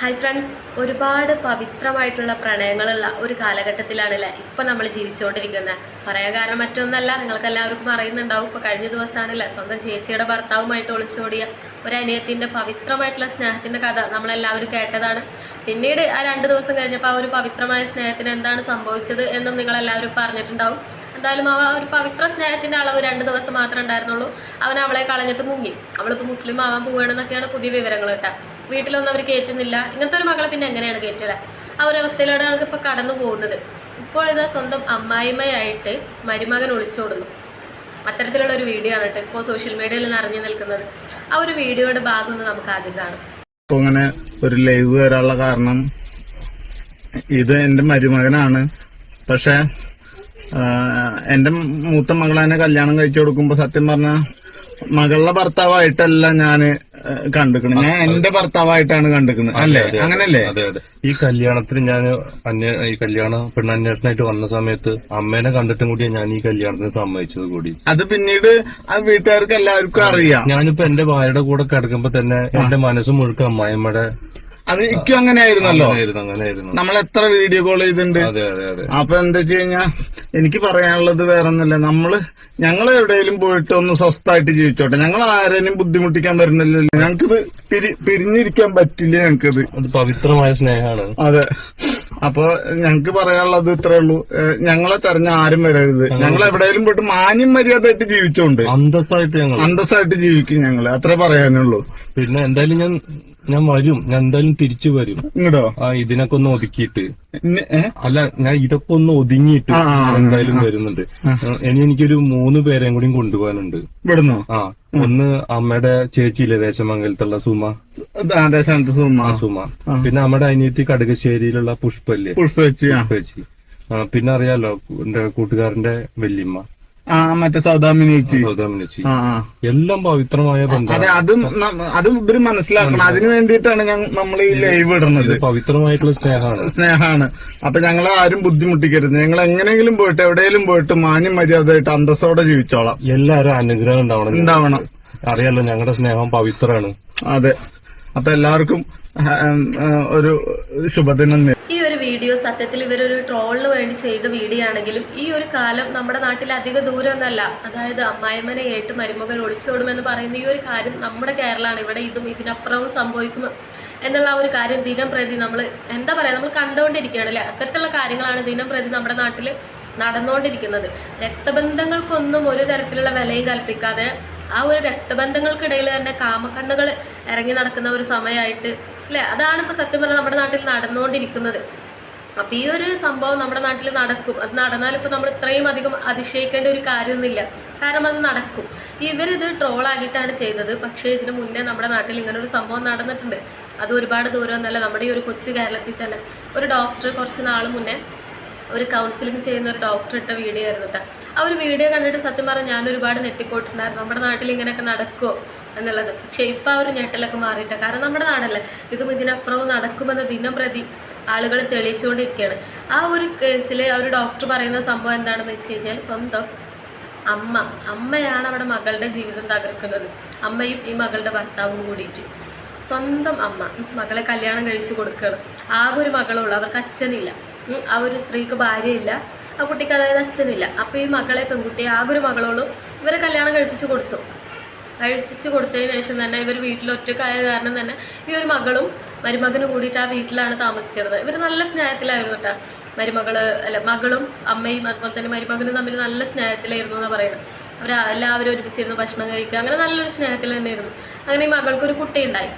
Hi friends ഒരുപാട് പവിത്രമായിട്ടുള്ള പ്രണയങ്ങളുള്ള ഒരു കാലഘട്ടത്തിലാണല്ലേ ഇപ്പം നമ്മൾ ജീവിച്ചുകൊണ്ടിരിക്കുന്നത് പറയാൻ കാരണം മറ്റൊന്നല്ല നിങ്ങൾക്ക് എല്ലാവർക്കും അറിയുന്നുണ്ടാവും. ഇപ്പോൾ കഴിഞ്ഞ ദിവസമാണല്ലേ സ്വന്തം ചേച്ചിയുടെ ഭർത്താവുമായിട്ട് ഒളിച്ചോടിയ ഒരു അനിയത്തിന്റെ പവിത്രമായിട്ടുള്ള സ്നേഹത്തിന്റെ കഥ നമ്മളെല്ലാവരും കേട്ടതാണ്. പിന്നീട് ആ രണ്ട് ദിവസം കഴിഞ്ഞപ്പോൾ ആ ഒരു പവിത്രമായ സ്നേഹത്തിന് എന്താണ് സംഭവിച്ചത് എന്നും നിങ്ങളെല്ലാവരും പറഞ്ഞിട്ടുണ്ടാവും. എന്തായാലും അവ ഒരു പവിത്ര സ്നേഹത്തിന്റെ അളവ് രണ്ട് ദിവസം മാത്രമേ ഉണ്ടായിരുന്നുള്ളൂ. അവൻ അവളെ കളഞ്ഞിട്ട് മുങ്ങി. അവളിപ്പോൾ മുസ്ലിം ആവാൻ പോവുകയാണെന്നൊക്കെയാണ് പുതിയ വിവരങ്ങൾ കേട്ടോ. വീട്ടിലൊന്നും അവർ കയറ്റുന്നില്ല ഇങ്ങനത്തെ ഒരു മകളെ പിന്നെ എങ്ങനെയാണ് കയറ്റുക ആ ഒരു അവസ്ഥയിലാണ് അവൾക്ക് ഇപ്പോൾ കടന്നു പോകുന്നത്. ഇപ്പോൾ ഇതാ സ്വന്തം അമ്മായിമ്മയായിട്ട് മരുമകൻ ഒളിച്ചോടുന്നു. അത്തരത്തിലുള്ള ഒരു വീഡിയോ ആണ് കേട്ടോ ഇപ്പോൾ സോഷ്യൽ മീഡിയയിൽ നിറഞ്ഞു നിൽക്കുന്നത്. ആ ഒരു വീഡിയോയുടെ ഭാഗം ഒന്ന് നമുക്ക് ആദ്യം കാണാം. ഇങ്ങനെ ഒരു ലൈവ് വരാനുള്ള കാരണം ഇത് എന്റെ മരുമകനാണ്. പക്ഷെ എന്റെ മൂത്ത മകളെ കല്യാണം കഴിച്ചു കൊടുക്കുമ്പോ സത്യം പറഞ്ഞ മകളുടെ ഭർത്താവായിട്ടല്ല ഞാൻ കണ്ടിക്കണത്. ഞാൻ എന്റെ ഭർത്താവായിട്ടാണ് കണ്ടിക്കുന്നത് അല്ലേ? അങ്ങനല്ലേ? ഈ കല്യാണത്തിന് ഞാൻ ഈ കല്യാണ പെണ്ണന്വേഷണമായിട്ട് വന്ന സമയത്ത് അമ്മേനെ കണ്ടിട്ടും കൂടിയാണ് ഞാൻ ഈ കല്യാണത്തിന് സമ്മതിച്ചത് കൂടി. അത് പിന്നീട് ആ വീട്ടുകാർക്ക് എല്ലാവർക്കും അറിയാം. ഞാനിപ്പോ എന്റെ ഭാര്യയുടെ കൂടെ കിടക്കുമ്പോ തന്നെ എന്റെ മനസ്സ് മുഴുക്ക അമ്മായിമ്മയുടെ അത് ഇക്കും അങ്ങനെയായിരുന്നല്ലോ. അങ്ങനെയായിരുന്നു അങ്ങനെയായിരുന്നു. നമ്മൾ എത്ര വീഡിയോ കോൾ ചെയ്തിട്ടുണ്ട്? അപ്പൊ എന്താ വെച്ച് കഴിഞ്ഞാ എനിക്ക് പറയാനുള്ളത് വേറെ ഒന്നുമില്ല നമ്മൾ ഞങ്ങൾ എവിടെയെങ്കിലും പോയിട്ട് ഒന്ന് സ്വസ്ഥമായിട്ട് ജീവിച്ചോട്ടെ. ഞങ്ങൾ ആരെയും ബുദ്ധിമുട്ടിക്കാൻ പറ്റുന്നില്ലല്ലോ ഞങ്ങൾക്കിത് പിരി പിരിഞ്ഞിരിക്കാൻ പറ്റില്ല ഞങ്ങൾക്കത്. പവിത്രമായ സ്നേഹമാണ്. അതെ. അപ്പൊ ഞങ്ങക്ക് പറയാനുള്ളത് ഇത്രേ ഉള്ളൂ. ഞങ്ങളെ തെരഞ്ഞ ആരും വരരുത്. ഞങ്ങൾ എവിടെയെങ്കിലും പോയിട്ട് മാന്യം മര്യാദയായിട്ട് ജീവിച്ചോണ്ട്. അന്തസ്സായിട്ട് ഞങ്ങൾ. അന്തസ്സായിട്ട് ജീവിക്കും ഞങ്ങൾ. അത്രേ പറയാനുള്ളൂ. പിന്നെ എന്തായാലും ഞാൻ ഞാൻ വരും. ഞാൻ എന്തായാലും തിരിച്ചു വരും. ഇങ്ങടോ? ആ ഇതിനൊക്കെ ഒന്ന് ഒതുക്കിയിട്ട്. അല്ല ഞാൻ ഇതൊക്കെ ഒന്ന് ഒതുങ്ങിയിട്ട് എന്തായാലും വരുന്നുണ്ട്. ഇനി എനിക്കൊരു മൂന്ന് പേരെയും കൂടി കൊണ്ടുപോകാനുണ്ട്. ഇവിടുന്നോ? ആ ഒന്ന് അമ്മയുടെ ചേച്ചിയിലെ ദേശമംഗലത്തുള്ള സുമ? സുമ. സുമ. പിന്നെ അമ്മയുടെ അനിയത്തി കടുകശ്ശേരിയിലുള്ള പുഷ്പല്ലേ? പുഷ്പ വെച്ച് ആ. ചേച്ചി ആ, പിന്നെ അറിയാലോ എന്റെ കൂട്ടുകാരന്റെ വല്യമ്മ. ആ മറ്റേ സൗദാമിനിക്ക് സൗദാമിനച്ചി എല്ലാം പവിത്രമായ ബന്ധം അതെ അതും അതും ഇവർ മനസ്സിലാക്കണം. അതിനു വേണ്ടിയിട്ടാണ് ഞാൻ നമ്മൾ ഈ ലൈവ് ഇടുന്നത്. പവിത്രമായിട്ടുള്ള സ്നേഹമാണ്. സ്നേഹാണ് അപ്പൊ ഞങ്ങളെ ആരും ബുദ്ധിമുട്ടിക്കരുത്. ഞങ്ങൾ എങ്ങനെയെങ്കിലും പോയിട്ട് എവിടെയെങ്കിലും പോയിട്ട് മാന്യം മര്യാദയായിട്ട് അന്തസ്സോടെ ജീവിച്ചോളാം. എല്ലാരും അനുഗ്രഹം ഉണ്ടാവണം. ഉണ്ടാവണം. അറിയാലോ ഞങ്ങളുടെ സ്നേഹം പവിത്രമാണ്. അതെ. അപ്പൊ എല്ലാവർക്കും ഒരു ശുഭദിനം വീഡിയോ സത്യത്തിൽ ഇവരൊരു ട്രോളിന് വേണ്ടി ചെയ്ത വീഡിയോ ആണെങ്കിലും ഈ ഒരു കാലം നമ്മുടെ നാട്ടിൽ അധിക ദൂരമൊന്നല്ല. അതായത് അമ്മായിമ്മനെ ഏട്ട് മരുമകൻ ഒളിച്ചോടുമെന്ന് പറയുന്ന ഈ ഒരു കാര്യം നമ്മുടെ കേരളമാണ്. ഇവിടെ ഇതും ഇതിനപ്പുറവും സംഭവിക്കുന്നു എന്നുള്ള ഒരു കാര്യം ദിനം പ്രതി നമ്മൾ എന്താ പറയുക നമ്മൾ കണ്ടുകൊണ്ടിരിക്കുകയാണ് അല്ലേ? അത്തരത്തിലുള്ള കാര്യങ്ങളാണ് ദിനം പ്രതി നമ്മുടെ നാട്ടിൽ നടന്നുകൊണ്ടിരിക്കുന്നത്. രക്തബന്ധങ്ങൾക്കൊന്നും ഒരു തരത്തിലുള്ള വിലയും കൽപ്പിക്കാതെ ആ ഒരു രക്തബന്ധങ്ങൾക്കിടയിൽ തന്നെ കാമക്കണ്ണുകൾ ഇറങ്ങി നടക്കുന്ന ഒരു സമയമായിട്ട് അല്ലേ? അതാണ് ഇപ്പോൾ സത്യം പറഞ്ഞാൽ നമ്മുടെ നാട്ടിൽ നടന്നുകൊണ്ടിരിക്കുന്നത്. അപ്പം ഈ ഒരു സംഭവം നമ്മുടെ നാട്ടിൽ നടക്കും. അത് നടന്നാൽ ഇപ്പോൾ നമ്മൾ ഇത്രയും അധികം അതിശയിക്കേണ്ട ഒരു കാര്യമൊന്നുമില്ല. കാരണം അത് നടക്കും. ഇവരിത് ട്രോളാക്കിയിട്ടാണ് ചെയ്തത് പക്ഷേ ഇതിന് മുന്നേ നമ്മുടെ നാട്ടിൽ ഇങ്ങനെ ഒരു സംഭവം നടന്നിട്ടുണ്ട്. അത് ഒരുപാട് ദൂരമൊന്നുമല്ല നമ്മുടെ ഈ ഒരു കൊച്ചു കേരളത്തിൽ തന്നെ. ഒരു ഡോക്ടർ കുറച്ച് നാൾ മുന്നേ ഒരു കൗൺസിലിംഗ് ചെയ്യുന്ന ഒരു ഡോക്ടർ ഇട്ട വീഡിയോ ആയിരുന്നു കേട്ടോ ആ ഒരു വീഡിയോ കണ്ടിട്ട് സത്യം പറഞ്ഞാൽ ഞാൻ ഒരുപാട് നെട്ടിപ്പോയിട്ടുണ്ടായിരുന്നു നമ്മുടെ നാട്ടിൽ ഇങ്ങനെയൊക്കെ നടക്കുമോ എന്നുള്ളത്. പക്ഷേ ഇപ്പം ആ ഒരു ഞെട്ടലൊക്കെ മാറിയിട്ടാണ് കാരണം നമ്മുടെ നാടല്ലേ? ഇതും ഇതിനപ്പുറവും നടക്കുമെന്ന് ദിനം പ്രതി ആളുകൾ തെളിയിച്ചുകൊണ്ടിരിക്കുകയാണ്. ആ ഒരു കേസിൽ ആ ഒരു ഡോക്ടർ പറയുന്ന സംഭവം എന്താണെന്ന് വെച്ച് കഴിഞ്ഞാൽ സ്വന്തം അമ്മ അമ്മയാണ് അവിടെ മകളുടെ ജീവിതം തകർക്കുന്നത്. അമ്മയും ഈ മകളുടെ ഭർത്താവും കൂടിയിട്ട്. സ്വന്തം അമ്മ മകളെ കല്യാണം കഴിച്ചു കൊടുക്കുകയാണ്. ആ ഒരു മകളുള്ളൂ അവർക്ക് അച്ഛനില്ല. ആ ഒരു സ്ത്രീക്ക് ഭാര്യയില്ല ആ കുട്ടിക്ക് അതായത് അച്ഛനില്ല. അപ്പോൾ ഈ മകളെ പെൺകുട്ടിയെ ആ ഒരു മകളോളും ഇവരെ കല്യാണം കഴിപ്പിച്ച് കൊടുത്തു. കഴിപ്പിച്ച് കൊടുത്തതിന് ശേഷം തന്നെ ഇവർ വീട്ടിൽ ഒറ്റക്കായ കാരണം തന്നെ ഈ ഒരു മകളും മരുമകനും കൂടിയിട്ട് ആ വീട്ടിലാണ് താമസിച്ചിരുന്നത്. ഇവർ നല്ല സ്നേഹത്തിലായിരുന്നു കേട്ടോ. മരുമകൾ അല്ല മകളും അമ്മയും അതുപോലെ തന്നെ മരുമകനും തമ്മിൽ നല്ല സ്നേഹത്തിലായിരുന്നു എന്നാണ് പറയുന്നത് അവർ എല്ലാവരും ഒരുമിച്ചിരുന്ന് ഭക്ഷണം കഴിക്കുക അങ്ങനെ നല്ലൊരു സ്നേഹത്തിൽ തന്നെയായിരുന്നു. അങ്ങനെ ഈ മകൾക്കൊരു കുട്ടി ഉണ്ടായി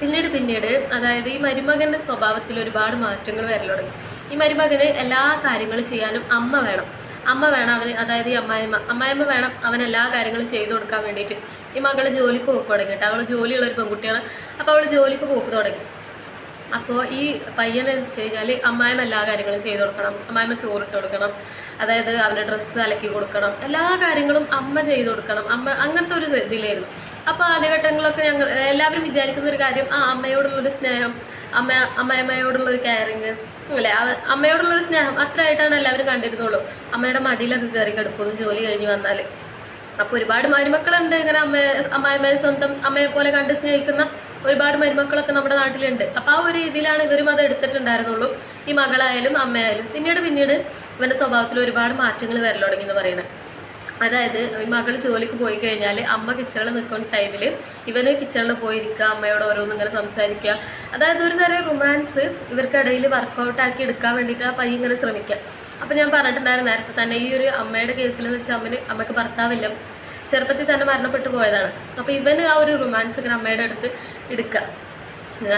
പിന്നീട് പിന്നീട് അതായത് ഈ മരുമകന്റെ സ്വഭാവത്തിൽ ഒരുപാട് മാറ്റങ്ങൾ വരൽ തുടങ്ങി. ഈ മരുമകന് എല്ലാ കാര്യങ്ങളും ചെയ്യാനും അമ്മ വേണം. അമ്മ വേണം അവന് അതായത് ഈ അമ്മായിമ്മ. അമ്മായിമ്മ വേണം അവൻ എല്ലാ കാര്യങ്ങളും ചെയ്തു കൊടുക്കാൻ വേണ്ടിയിട്ട്. ഈ മകൾ ജോലിക്ക് പോക്ക് തുടങ്ങി കേട്ടോ. അവൾ ജോലിയുള്ള ഒരു പെൺകുട്ടിയാണ്. അപ്പോൾ അവൾ ജോലിക്ക് പോക്ക് തുടങ്ങി. അപ്പോൾ ഈ പയ്യനെ വെച്ച് കഴിഞ്ഞാൽ അമ്മായിമ്മ എല്ലാ കാര്യങ്ങളും ചെയ്തു കൊടുക്കണം. അമ്മായിമ്മ ചോറിട്ട് കൊടുക്കണം. അതായത് അവന്റെ ഡ്രസ്സ് അലക്കി കൊടുക്കണം. എല്ലാ കാര്യങ്ങളും അമ്മ ചെയ്തു കൊടുക്കണം. അമ്മ അങ്ങനത്തെ ഒരു ഇതിലായിരുന്നു. അപ്പോൾ ആദ്യഘട്ടങ്ങളൊക്കെ ഞങ്ങൾ എല്ലാവരും വിചാരിക്കുന്ന ഒരു കാര്യം ആ അമ്മയോടുള്ളൊരു സ്നേഹം അമ്മ അമ്മയമ്മയോടുള്ള ഒരു കെയറിങ് അല്ലേ? അമ്മയോടുള്ള ഒരു സ്നേഹം അത്രയായിട്ടാണ് എല്ലാവരും കണ്ടിരുന്നുള്ളൂ. അമ്മയുടെ മടിയിലൊക്കെ കയറി കിടക്കുന്നു ജോലി കഴിഞ്ഞ് വന്നാൽ അപ്പോൾ ഒരുപാട് മരുമക്കളുണ്ട് ഇങ്ങനെ അമ്മയെ അമ്മായിമ്മയെ സ്വന്തം അമ്മയെ പോലെ കണ്ട് സ്നേഹിക്കുന്ന ഒരുപാട് മരുമക്കളൊക്കെ നമ്മുടെ നാട്ടിലുണ്ട്. അപ്പോൾ ആ ഒരു രീതിയിലാണ് ഇവരും അത് എടുത്തിട്ടുണ്ടായിരുന്നുള്ളൂ. ഈ മകളായാലും അമ്മയായാലും. പിന്നീട് പിന്നീട് ഇവന്റെ സ്വഭാവത്തിൽ ഒരുപാട് മാറ്റങ്ങൾ വരൽ തുടങ്ങി എന്ന് പറയുന്നത് അതായത് ഈ മകൾ ജോലിക്ക് പോയി കഴിഞ്ഞാൽ അമ്മ കിച്ചണിൽ നിൽക്കുന്ന ടൈമിൽ ഇവന് കിച്ചണിൽ പോയിരിക്കുക അമ്മയോട് ഓരോന്നും ഇങ്ങനെ സംസാരിക്കുക. അതായത് ഒരു തരം റൊമാൻസ് ഇവർക്കിടയിൽ വർക്കൗട്ട് ആക്കി എടുക്കാൻ വേണ്ടിയിട്ട് ആ പയ്യ ഇങ്ങനെ ശ്രമിക്കുക. അപ്പം ഞാൻ പറഞ്ഞിട്ടുണ്ടായിരുന്നു നേരത്തെ തന്നെ ഈ ഒരു അമ്മയുടെ കേസിൽ എന്ന് വെച്ചാൽ അമ്മന് അമ്മയ്ക്ക് ഭർത്താവില്ല ചെറുപ്പത്തിൽ തന്നെ മരണപ്പെട്ടു പോയതാണ്. അപ്പോൾ ഇവന് ആ ഒരു റൊമാൻസ് ഇങ്ങനെ അമ്മയുടെ അടുത്ത് എടുക്കുക.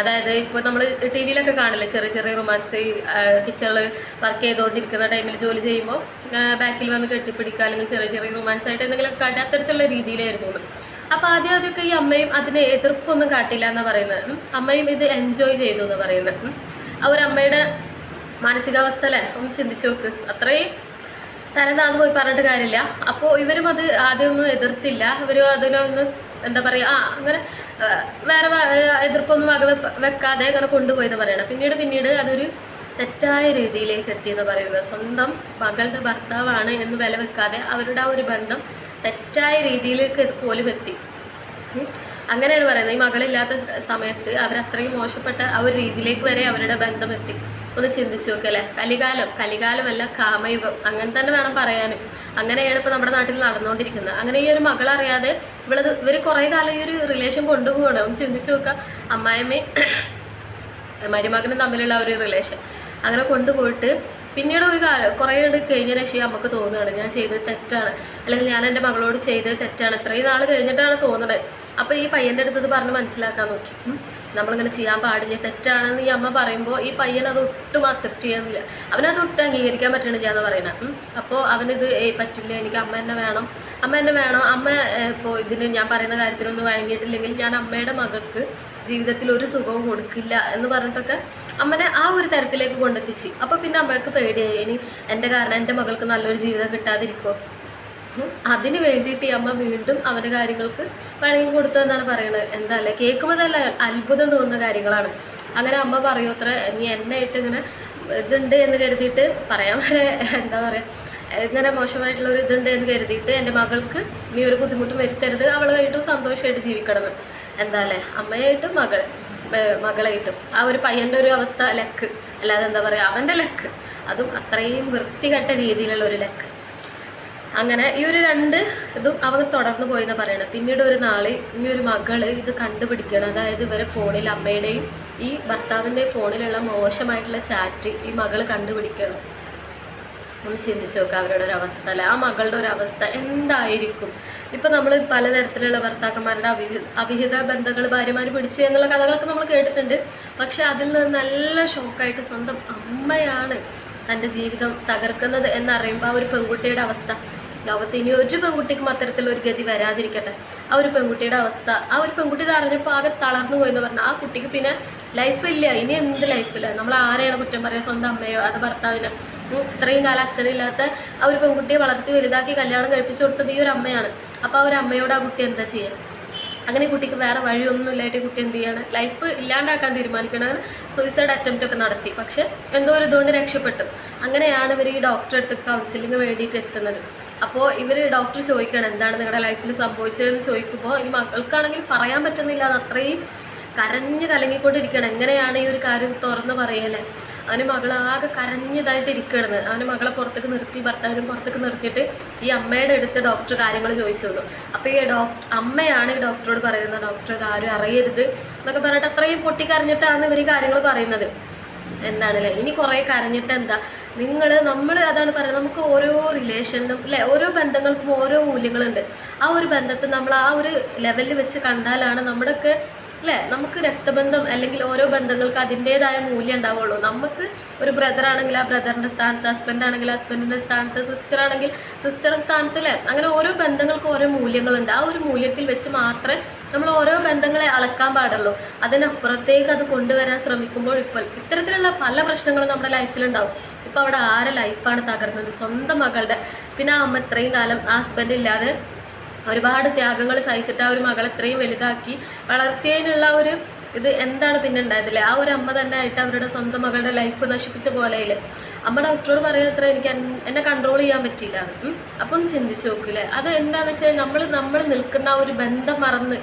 അതായത് ഇപ്പോൾ നമ്മൾ ടി വിയിലൊക്കെ കാണില്ലേ? ചെറിയ ചെറിയ റൊമാൻസ് കിച്ചണിൽ വർക്ക് ചെയ്തുകൊണ്ടിരിക്കുന്ന ടൈമിൽ ജോലി ചെയ്യുമ്പോൾ ബാക്കിൽ വന്ന് കെട്ടിപ്പിടിക്കുക അല്ലെങ്കിൽ ചെറിയ ചെറിയ റൊമാൻസ് ആയിട്ട് എന്തെങ്കിലും കാട്ടി അത്തരത്തിലുള്ള രീതിയിലായിരുന്നു. അപ്പോൾ ആദ്യം ആദ്യമൊക്കെ ഈ അമ്മയും അതിന് എതിർപ്പൊന്നും കാട്ടില്ല എന്ന് പറയുന്നത് അമ്മയും ഇത് എൻജോയ് ചെയ്തു എന്ന് പറയുന്നത് ആ ഒരു അമ്മയുടെ മാനസികാവസ്ഥ അല്ലേ? ഒന്ന് ചിന്തിച്ചു നോക്ക്. അത്രയും തരംതാന്ന് പോയി പറഞ്ഞിട്ട് കാര്യമില്ല. അപ്പോൾ ഇവരും അത് ആദ്യമൊന്നും എതിർത്തില്ല. ഇവരും അതിനൊന്ന് എന്താ പറയുക ആ അങ്ങനെ വേറെ എതിർപ്പൊന്നും വക വെക്കാതെ അങ്ങനെ കൊണ്ടുപോയെന്ന് പറയണം. പിന്നീട് പിന്നീട് അതൊരു തെറ്റായ രീതിയിലേക്ക് എത്തിയെന്ന് പറയുന്നത്. സ്വന്തം മകളുടെ ഭർത്താവാണ് എന്ന് വില വെക്കാതെ അവരുടെ ആ ഒരു ബന്ധം തെറ്റായ രീതിയിലേക്ക് പോലും എത്തി. അങ്ങനെയാണ് പറയുന്നത്. ഈ മകളില്ലാത്ത സമയത്ത് അവരത്രയും മോശപ്പെട്ട ആ ഒരു രീതിയിലേക്ക് വരെ അവരുടെ ബന്ധം എത്തി. ഒന്ന് ചിന്തിച്ചു നോക്കല്ലേ? കലികാലം. കലികാലമല്ല കാമയുഗം. അങ്ങനെ തന്നെ വേണം പറയാൻ അങ്ങനെയാണ് ഇപ്പോൾ നമ്മുടെ നാട്ടിൽ നടന്നുകൊണ്ടിരിക്കുന്നത്. അങ്ങനെ ഈ ഒരു മകളറിയാതെ ഇവളത് ഇവർ കുറേ കാലം ഈ ഒരു റിലേഷൻ കൊണ്ടുപോകണം ഒന്ന് ചിന്തിച്ചു നോക്കുക അമ്മായിമ്മയും മരുമകനും തമ്മിലുള്ള ഒരു റിലേഷൻ അങ്ങനെ കൊണ്ടുപോയിട്ട് പിന്നീട് ഒരു കാലം കുറേ ഉണ്ട് കഴിഞ്ഞ ശേഷം നമുക്ക് തോന്നുകയാണ്. ഞാൻ ചെയ്തത് തെറ്റാണ്. അല്ലെങ്കിൽ ഞാൻ എന്റെ മകളോട് ചെയ്തത് തെറ്റാണ്. ഇത്രയും നാൾ കഴിഞ്ഞിട്ടാണ് തോന്നുന്നത് അപ്പോൾ ഈ പയ്യന്റെ അടുത്ത് പറഞ്ഞ് മനസ്സിലാക്കാൻ നോക്കി. നമ്മളിങ്ങനെ ചെയ്യാൻ പാടില്ല? തെറ്റാണെന്ന് ഈ അമ്മ പറയുമ്പോൾ ഈ പയ്യൻ അത് ഒട്ടും അക്സെപ്റ്റ് ചെയ്യാനില്ല. അവനത് ഒട്ടും അംഗീകരിക്കാൻ പറ്റണില്ല എന്ന് പറയുന്നത് അപ്പോൾ അവനിത് പറ്റില്ല. എനിക്ക് അമ്മ എന്നെ വേണം. അമ്മ എന്നെ വേണം. അമ്മ ഇപ്പോൾ ഇതിന് ഞാൻ പറയുന്ന കാര്യത്തിനൊന്നും വഴങ്ങിയിട്ടില്ലെങ്കിൽ ഞാൻ അമ്മയുടെ മകൾക്ക് ജീവിതത്തിൽ ഒരു സുഖവും കൊടുക്കില്ല എന്ന് പറഞ്ഞിട്ടൊക്കെ അമ്മനെ ആ ഒരു തരത്തിലേക്ക് കൊണ്ടെത്തിച്ച്. അപ്പോൾ പിന്നെ അമ്മൾക്ക് പേടിയായി. ഇനി എന്റെ കാരണം എന്റെ മകൾക്ക് നല്ലൊരു ജീവിതം കിട്ടാതിരിക്കുമോ. അതിന് വേണ്ടിയിട്ട് ഈ അമ്മ വീണ്ടും അവന്റെ കാര്യങ്ങൾക്ക് വഴങ്ങി കൊടുത്തു എന്നാണ് പറയുന്നത്. എന്താ അല്ലേ കേൾക്കുമ്പോൾ തന്നെ അത്ഭുതം തോന്നുന്ന കാര്യങ്ങളാണ്. അങ്ങനെ അമ്മ പറയൂ അത്ര നീ എന്നെ ഇട്ട് ഇങ്ങനെ ഇതുണ്ട് എന്ന് കരുതിയിട്ട് പറയാൻ വരെ എന്താ പറയുക ഇങ്ങനെ മോശമായിട്ടുള്ള ഒരു ഇതുണ്ട് എന്ന് കരുതിയിട്ട് എന്റെ മകൾക്ക് നീ ഒരു ബുദ്ധിമുട്ടും വരുത്തരുത്. അവളുമായിട്ടും സന്തോഷമായിട്ട് ജീവിക്കണം എന്താ അല്ലേ അമ്മയായിട്ടും മകൾ മകളായിട്ടും. ആ ഒരു പയ്യന്റെ ഒരു അവസ്ഥ ലക്ക്. അല്ലാതെ എന്താ പറയുക അവന്റെ ലക്ക്. അതും അത്രയും വൃത്തികെട്ട രീതിയിലുള്ള ഒരു ലക്ക്. അങ്ങനെ ഈ ഒരു രണ്ട് ഇതും അവർ തുടർന്ന് പോയി എന്ന് പറയണം. പിന്നീട് ഒരു നാളെ ഈ ഒരു മകൾ ഇത് കണ്ടുപിടിക്കണം. അതായത് ഇവരെ ഫോണിൽ അമ്മയുടെയും ഈ ഭർത്താവിന്റെയും ഫോണിലുള്ള മോശമായിട്ടുള്ള ചാറ്റ് ഈ മകൾ കണ്ടുപിടിക്കണം. നമ്മൾ ചിന്തിച്ച് നോക്കുക അവരുടെ ഒരു അവസ്ഥ അല്ലെ? ആ മകളുടെ ഒരു അവസ്ഥ എന്തായിരിക്കും? ഇപ്പം നമ്മൾ പലതരത്തിലുള്ള ഭർത്താക്കന്മാരുടെ അവിഹി അവിഹിത ബന്ധങ്ങൾ ഭാര്യമാർ പിടിച്ച് എന്നുള്ള കഥകളൊക്കെ നമ്മൾ കേട്ടിട്ടുണ്ട്. പക്ഷെ അതിൽ നിന്ന് നല്ല ഷോക്കായിട്ട് സ്വന്തം അമ്മയാണ് തന്റെ ജീവിതം തകർക്കുന്നത് എന്നറിയുമ്പോൾ ആ ഒരു പെൺകുട്ടിയുടെ അവസ്ഥ. ലോകത്ത് ഇനി ഒരു പെൺകുട്ടിക്കും അത്തരത്തിലുള്ള ഒരു ഗതി വരാതിരിക്കട്ടെ. ആ ഒരു പെൺകുട്ടിയുടെ അവസ്ഥ ആ ഒരു പെൺകുട്ടി അറിഞ്ഞപ്പോൾ ആകെ തളർന്നു പോയെന്ന് പറഞ്ഞാൽ ആ കുട്ടിക്ക് പിന്നെ ലൈഫ് ഇല്ല. ഇനി എന്ത് ലൈഫില്ല നമ്മൾ ആരെയാണ് കുറ്റം പറയുക സ്വന്തം അമ്മയോ? അത് ഭർത്താവിനെ? ഇത്രയും കാലം അച്ഛനില്ലാത്ത ആ ഒരു പെൺകുട്ടിയെ വളർത്തി വലുതാക്കി കല്യാണം കഴിപ്പിച്ചു കൊടുത്തത് ഈ ഒരു അമ്മയാണ്. അപ്പോൾ ആ ഒരു അമ്മയോട് ആ കുട്ടി എന്താ ചെയ്യുക അങ്ങനെ കുട്ടിക്ക് വേറെ വഴിയൊന്നുമില്ലായിട്ട് കുട്ടി എന്ത് ചെയ്യാണ്? ലൈഫ് ഇല്ലാണ്ടാക്കാൻ തീരുമാനിക്കണം അങ്ങനെ സൂയിസൈഡ് അറ്റംപ്റ്റ് ഒക്കെ നടത്തി. പക്ഷെ എന്തോ ഒരു ഇതുകൊണ്ട് രക്ഷപ്പെട്ടു. അങ്ങനെയാണ് ഇവർ ഈ ഡോക്ടറെ അടുത്ത് കൗൺസിലിംഗ് വേണ്ടിയിട്ട് എത്തുന്നത്. അപ്പോൾ ഇവർ ഡോക്ടർ ചോദിക്കണം എന്താണ് നിങ്ങളുടെ ലൈഫിൽ സംഭവിച്ചതെന്ന് ചോദിക്കുമ്പോൾ ഈ മക്കൾക്കാണെങ്കിൽ പറയാൻ പറ്റുന്നില്ല അത് അത്രയും കരഞ്ഞ് കലങ്ങിക്കൊണ്ടിരിക്കുകയാണ്. എങ്ങനെയാണ് ഈ ഒരു കാര്യം തുറന്ന് പറയൽ? അവന് മകളാകെ കരഞ്ഞതായിട്ട് ഇരിക്കണത് അവന് മകളെ പുറത്തേക്ക് നിർത്തി ഭർത്താവിനും പുറത്തേക്ക് നിർത്തിയിട്ട് ഈ അമ്മയുടെ അടുത്ത് ഡോക്ടർ കാര്യങ്ങൾ ചോദിച്ചു തന്നു അപ്പോൾ ഈ ഡോക്ടർ അമ്മയാണ് ഈ ഡോക്ടറോട് പറയുന്നത് ഡോക്ടർ ഇത് ആരും അറിയരുത് എന്നൊക്കെ പറഞ്ഞിട്ട് അത്രയും പൊട്ടിക്കരഞ്ഞിട്ടാണ് ഇവർ കാര്യങ്ങൾ പറയുന്നത്. എന്താണല്ലേ? ഇനി കുറേ കരഞ്ഞിട്ട് എന്താ? നിങ്ങൾ നമ്മൾ അതാണ് പറയുന്നത്. നമുക്ക് ഓരോ റിലേഷനും അല്ലെ ഓരോ ബന്ധങ്ങൾക്കും ഓരോ മൂല്യങ്ങളുണ്ട്. ആ ഒരു ബന്ധത്തെ നമ്മൾ ആ ഒരു ലെവലിൽ വെച്ച് കണ്ടാലാണ് നമ്മുടെയൊക്കെ അല്ലേ? നമുക്ക് രക്തബന്ധം അല്ലെങ്കിൽ ഓരോ ബന്ധങ്ങൾക്ക് അതിന്റെതായ മൂല്യം ഉണ്ടാവുള്ളൂ. നമുക്ക് ഒരു ബ്രദർ ആണെങ്കിൽ ആ ബ്രദറിന്റെ സ്ഥാനത്ത് ഹസ്ബൻഡ് ആണെങ്കിൽ ഹസ്ബൻഡിന്റെ സ്ഥാനത്ത് സിസ്റ്റർ ആണെങ്കിൽ സിസ്റ്റർ സ്ഥാനത്ത് അല്ലേ? അങ്ങനെ ഓരോ ബന്ധങ്ങൾക്ക് ഓരോ മൂല്യങ്ങളുണ്ട്. ആ ഒരു മൂല്യത്തിൽ വെച്ച് മാത്രമേ നമ്മൾ ഓരോ ബന്ധങ്ങളെ അളക്കാൻ പാടുള്ളൂ. അതിനപ്പുറത്തേക്ക് അത് കൊണ്ടുവരാൻ ശ്രമിക്കുമ്പോൾ ഇപ്പോൾ ഇത്തരത്തിലുള്ള പല പ്രശ്നങ്ങളും നമ്മുടെ ലൈഫിലുണ്ടാവും ഇപ്പോൾ അവിടെ ആരെ ലൈഫാണ് തകർന്നത്? സ്വന്തം മകളുടെ. പിന്നെ ആ അമ്മ ഇത്രയും കാലം ഹസ്ബൻഡ് ഇല്ലാതെ ഒരുപാട് ത്യാഗങ്ങൾ സഹിച്ചിട്ട് ആ ഒരു മകളെ ഇത്രയും വലുതാക്കി വളർത്തിയതിനുള്ള ഒരു ഇത് എന്താണ് പിന്നെ ഉണ്ടായതില്ലേ ആ ഒരു അമ്മ തന്നെ ആയിട്ട് അവരുടെ സ്വന്തം മകളുടെ ലൈഫ് നശിപ്പിച്ച പോലെയില്ലേ? അമ്മ ഡോക്ടറോട് പറയാൻ അത്ര എനിക്ക് എന്നെ കൺട്രോൾ ചെയ്യാൻ പറ്റിയില്ല. അപ്പം ചിന്തിച്ച് നോക്കില്ലേ? അത് എന്താണെന്ന് വെച്ചാൽ നമ്മൾ നമ്മൾ നിൽക്കുന്ന ആ ഒരു ബന്ധം മറന്ന്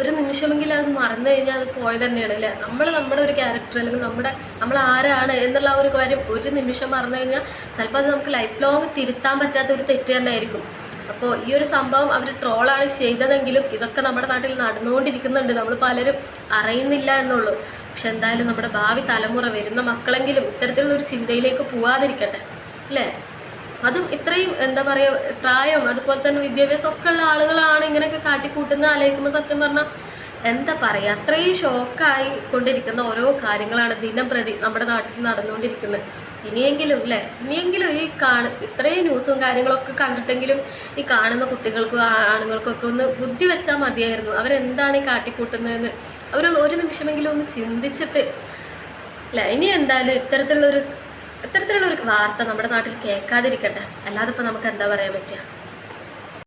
ഒരു നിമിഷമെങ്കിലും അത് മറന്നു കഴിഞ്ഞാൽ അത് പോയത് തന്നെയാണ് അല്ലേ? നമ്മൾ നമ്മുടെ ഒരു ക്യാരക്ടർ അല്ലെങ്കിൽ നമ്മുടെ നമ്മൾ ആരാണ് എന്നുള്ള ഒരു കാര്യം ഒരു നിമിഷം മറന്നു കഴിഞ്ഞാൽ ചിലപ്പോൾ അത് നമുക്ക് ലൈഫ് ലോങ് തിരുത്താൻ പറ്റാത്ത ഒരു തെറ്റ് തന്നെ ആയിരിക്കും. അപ്പോൾ ഈ ഒരു സംഭവം അവർ ട്രോളാണ് ചെയ്തതെങ്കിലും ഇതൊക്കെ നമ്മുടെ നാട്ടിൽ നടന്നുകൊണ്ടിരിക്കുന്നുണ്ട്. നമ്മൾ പലരും അറിയുന്നില്ല എന്നുള്ളൂ. പക്ഷെ എന്തായാലും നമ്മുടെ ഭാവി തലമുറ വരുന്ന മക്കളെങ്കിലും ഇത്തരത്തിലുള്ള ഒരു ചിന്തയിലേക്ക് പോവാതിരിക്കട്ടെ. അല്ലേ? അതും ഇത്രയും എന്താ പറയുക പ്രായം അതുപോലെ തന്നെ വിദ്യാഭ്യാസം ഒക്കെ ഉള്ള ആളുകളാണ് ഇങ്ങനെയൊക്കെ കാട്ടിക്കൂട്ടുന്ന ആലോചിക്കുമ്പോൾ സത്യം പറഞ്ഞാൽ എന്താ പറയുക അത്രയും ഷോക്കായി കൊണ്ടിരിക്കുന്ന ഓരോ കാര്യങ്ങളാണ് ദിനം പ്രതി നമ്മുടെ നാട്ടിൽ നടന്നുകൊണ്ടിരിക്കുന്നത്. ഇനിയെങ്കിലും അല്ലേ ഇനിയെങ്കിലും ഈ കാണ ഇത്രയും ന്യൂസും കാര്യങ്ങളൊക്കെ കണ്ടിട്ടെങ്കിലും ഈ കാണുന്ന കുട്ടികൾക്കും ആണുങ്ങൾക്കൊക്കെ ഒന്ന് ബുദ്ധി വെച്ചാൽ മതിയായിരുന്നു. അവരെന്താണ് ഈ കാട്ടിക്കൂട്ടുന്നതെന്ന്. അവർ ഒരു നിമിഷമെങ്കിലും ഒന്ന് ചിന്തിച്ചിട്ട് അല്ല ഇനി എന്തായാലും ഇത്തരത്തിലുള്ളൊരു ഇത്തരത്തിലുള്ളൊരു വാർത്ത നമ്മുടെ നാട്ടിൽ കേൾക്കാതിരിക്കട്ടെ. അല്ലാതെ ഇപ്പം നമുക്ക് എന്താ പറയാൻ പറ്റുക